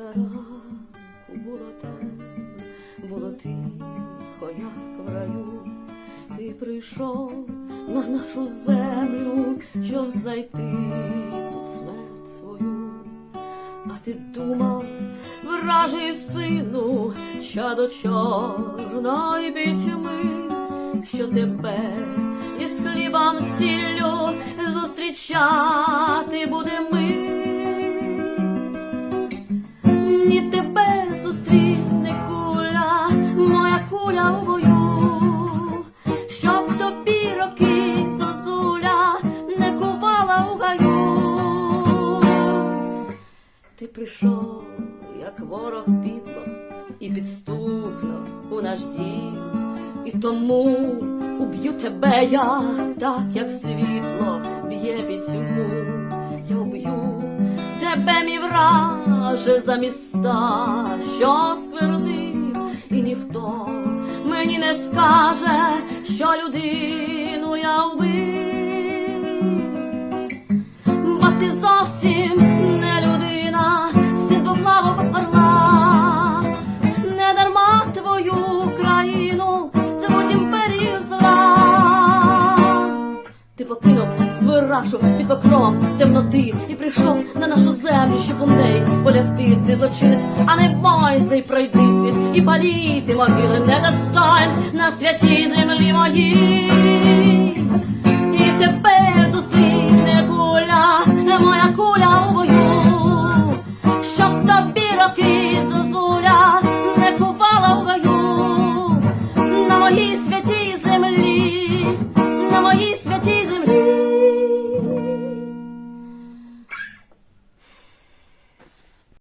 ранку було темно, було тихо, як в раю. Ти прийшов на нашу землю, щоб знайти тут смерть свою. А ти думав, вражий сину, що до чорної бітьми, що тебе із хлібом сіллю зустрічати Тебе зустріне куля, моя куля у бою, щоб тобі роки зозуля не кувала у гаю. Ти прийшов, як ворог підло, і підступно у наш дім, і тому уб'ю тебе я, так як світло б'є пітьму, я уб'ю тебе, мій враже, за міста, що сквернив, і ніхто мені не скаже, що людину я вбив бо ти зовсім не людина, син доглавого орла, не дарма твою країну звуть імперію зла. Ти покинув рашу під покровом темноти і прийшов на нашу землю, щоб у неї полягти. Ти злочинець, а не бойся пройди світ і паліти могили не достань на святій землі моїй.